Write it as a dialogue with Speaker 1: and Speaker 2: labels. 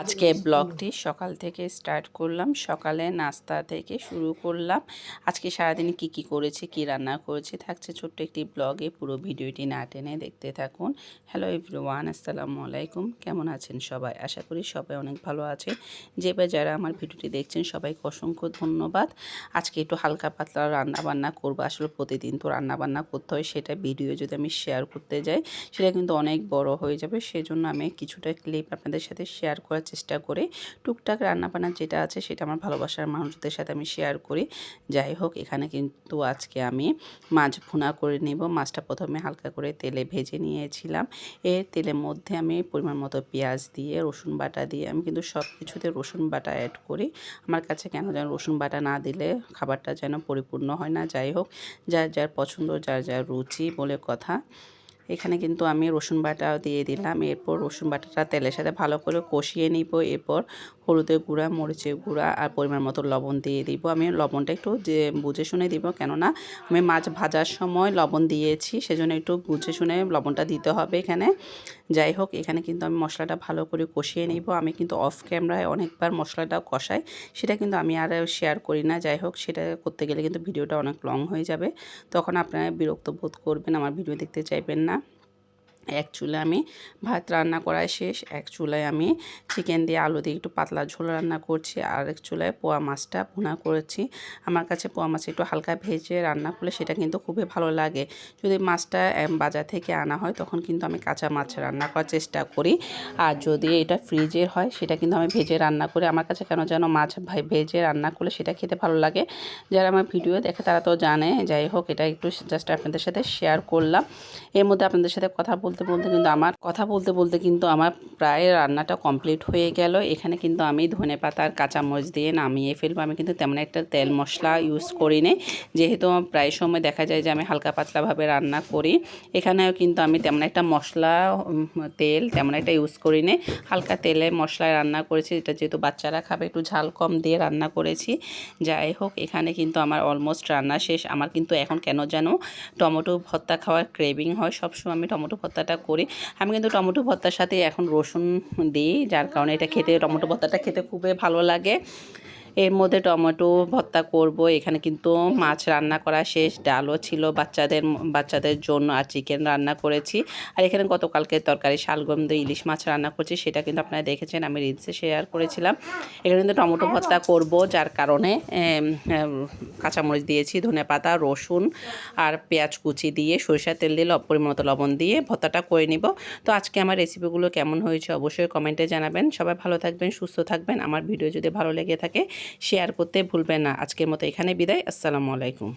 Speaker 1: আজকে ব্লগটি সকাল থেকে স্টার্ট করলাম সকালে নাস্তা থেকে শুরু করলাম। আজকে সারাদিন কি কি করেছে কি রান্না করেছে থাকছে ছোট্ট একটি ব্লগে। পুরো ভিডিওটি না টেনে দেখতে থাকুন। হ্যালো এভরিওয়ান আসসালামু আলাইকুম। কেমন আছেন সবাই? আশা করি সবাই অনেক ভালো আছে যে বা যারা আমার ভিডিওটি দেখছেন সবাইকে অসংখ্য ধন্যবাদ। আজকে একটু হালকা পাতলা রান্না বান্না করব। আসলে প্রতিদিন তো রান্না বান্না করতে হয় সেটা ভিডিও যদি আমি শেয়ার করতে যাই সেটা কিন্তু অনেক বড় হয়ে যাবে। সেজন্য আমি কিছুটা ক্লিপ আপনাদের সাথে শেয়ার করার চেষ্টা করে। টুকটাক রান্নাবান্না যেটা আছে সেটা আমার ভালোবাসার মানুষদের সাথে আমি শেয়ার করি। যাই হোক, এখানে কিন্তু আজকে আমি মাছ ভুনা করে নেব। মাছটা প্রথমে হালকা করে তেলে ভেজে নিয়েছিলাম। এর তেলের মধ্যে আমি পরিমাণ মতো পেঁয়াজ দিয়ে, রসুন বাটা দিয়ে, আমি কিন্তু সব কিছুতে রসুন বাটা অ্যাড করি। আমার কাছে কেন যেন রসুন বাটা না দিলে খাবারটা যেন পরিপূর্ণ হয় না। যাই হোক, যার যার পছন্দ, যার যার রুচি বলে কথা। এখানে কিন্তু আমি রসুন বাটা দিয়ে দিলাম। এরপর রসুন বাটাটা তেলের সাথে ভালো করে কষিয়ে নিব। এরপর হলুদের গুঁড়া, মরিচের গুঁড়া আর পরিমাণ মতো লবণ দিয়ে দিব। আমি লবণটা একটু যে বুঝে শুনে দিব, কেননা আমি মাছ ভাজার সময় লবণ দিয়েছি, সেজন্য একটু বুঝে শুনে লবণটা দিতে হবে এখানে। যাই হোক, এখানে কিন্তু আমি মশলাটা ভালো করে কষিয়ে নিব। আমি কিন্তু অফ ক্যামেরায় অনেকবার মশলাটা কষাই, সেটা কিন্তু আমি আর শেয়ার করি না। যাই হোক, সেটা করতে গেলে কিন্তু ভিডিওটা অনেক লং হয়ে যাবে। তখন আপনারা বিরক্ত বোধ করবেন, আমার ভিডিও দেখতে চাইবেন না। এক চুলায় আমি ভাত রান্না করা শেষ। এক চুলায় আমি চিকেন দিয়ে আলু দিয়ে একটু পাতলা ঝোল রান্না করছি। আর এক চুলায় পোয়া মাছটা ভুনা করেছি। আমার কাছে পোয়া মাছ একটু হালকা ভেজে রান্না করলে সেটা কিন্তু খুবই ভালো লাগে। যদি মাছটা বাজার থেকে আনা হয় তখন কিন্তু আমি কাঁচা মাছ রান্না করার চেষ্টা করি। আর যদি এটা ফ্রিজের হয় সেটা কিন্তু আমি ভেজে রান্না করি। আমার কাছে কেন যেন মাছ ভেজে রান্না করলে সেটা খেতে ভালো লাগে। যারা আমার ভিডিও দেখে তারা তো জানে। যাই হোক, এটা একটু জাস্ট আপনাদের সাথে শেয়ার করলাম। এর মধ্যে আপনাদের সাথে কথা বলতে বলতে বলতে কিন্তু আমার, কথা বলতে বলতে কিন্তু আমার প্রায় রান্নাটা কমপ্লিট হয়ে গেল। এখানে কিন্তু আমি ধনে পাতা আর কাঁচামরিচ দিয়ে নামিয়ে ফেলব। আমি কিন্তু তেমন একটা তেল মশলা ইউজ করি নি যেহেতু প্রায় সময় দেখা যায় যে আমি হালকা পাতলাভাবে রান্না করি, এখানেও কিন্তু আমি তেমন একটা মশলা তেল তেমন একটা ইউজ করি নি হালকা তেলে মশলায় রান্না করেছি। এটা যেহেতু বাচ্চারা খাবে, একটু ঝাল কম দিয়ে রান্না করেছি। যাই হোক, এখানে কিন্তু আমার অলমোস্ট রান্না শেষ। আমার কিন্তু এখন কেন যেন টমেটো ভর্তা খাওয়ার ক্রেভিং হয়। সবসময় আমি টমেটো ভর্তাটা করে। আমি কিন্তু টমেটো ভর্তার সাথে এখন রসুন দিই, যার কারণে এটা খেতে, টমেটো ভর্তাটা খেতে খুবই ভালো লাগে। এর মধ্যে টমেটো ভর্তা করব। এখানে কিন্তু মাছ রান্না করা শেষ, ডালও ছিল বাচ্চাদের বাচ্চাদের জন্য আর চিকেন রান্না করেছি। আর এখানে গতকালকে তরকারি, শালগম দিয়ে ইলিশ মাছ রান্না করছি, সেটা কিন্তু আপনারা দেখেছেন, আমি রিলসে শেয়ার করেছিলাম। এখানে কিন্তু টমেটো ভর্তা করব, যার কারণে কাঁচামরিচ দিয়েছি, ধনে পাতা, রসুন আর পেঁয়াজ কুচি দিয়ে, সরিষার তেল দিয়ে পরিমাণ লবণ দিয়ে ভর্তাটা করে নিব। তো আজকে আমার রেসিপিগুলো কেমন হয়েছে অবশ্যই কমেন্টে জানাবেন। সবাই ভালো থাকবেন, সুস্থ থাকবেন। আমার ভিডিও যদি ভালো লেগে থাকে শেয়ার করতে ভুলবেন না। আজকের মতো এখানে বিদায়। আসসালামু আলাইকুম।